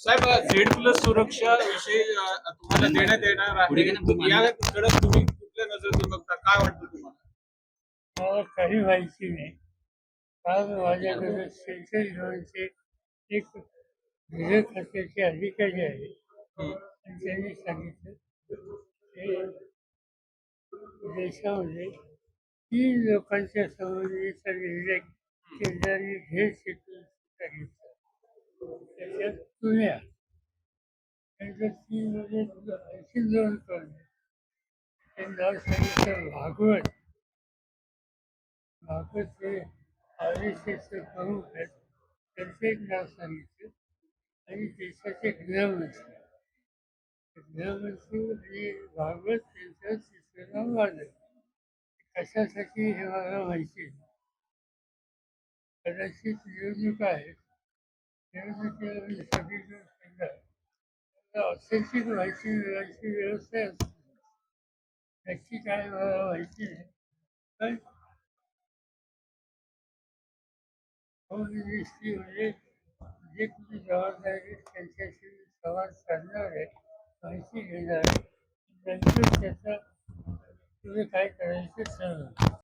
साहेब Z plus सुरक्षा विषयी तुम्हाला देण्यात येणार आहे. याकडे तुम्ही कुठल्या नजरेतून बघता? काय वाटतं तुम्हाला? मला काही माहिती नाही. काल माझ्याकडे सेंट्रल झोनचे एक गृह खात्याचे अधिकारी आहे. आणि त्यांनी सांगितलं की देशामध्ये तीन लोकांच्या संबंधीचा निर्णय केंद्राने घेत सांगितला जुन्या पुण्या नंतर तीनमध्ये आणखी दोन कळले ते नाव सांगितलं भागवत भागवत हे आर प्रमुख आहेत त्यांचं एक नाव सांगितलं आणि देशाचे गृहमंत्री गृहमंत्री म्हणजे भागवत यांचं तिसरं नाव माझं कशासाठी हे मला माहिती कदाचित निवडणूक आहेत निवडणुकीला व्यवस्था असते काय माहिती नाही म्हणजे जे कुठे जबाबदारी त्यांच्याशी संवाद साधणार आहे. माहिती घेणार आहे नंतर त्याचा तुम्ही काय करायचं सांग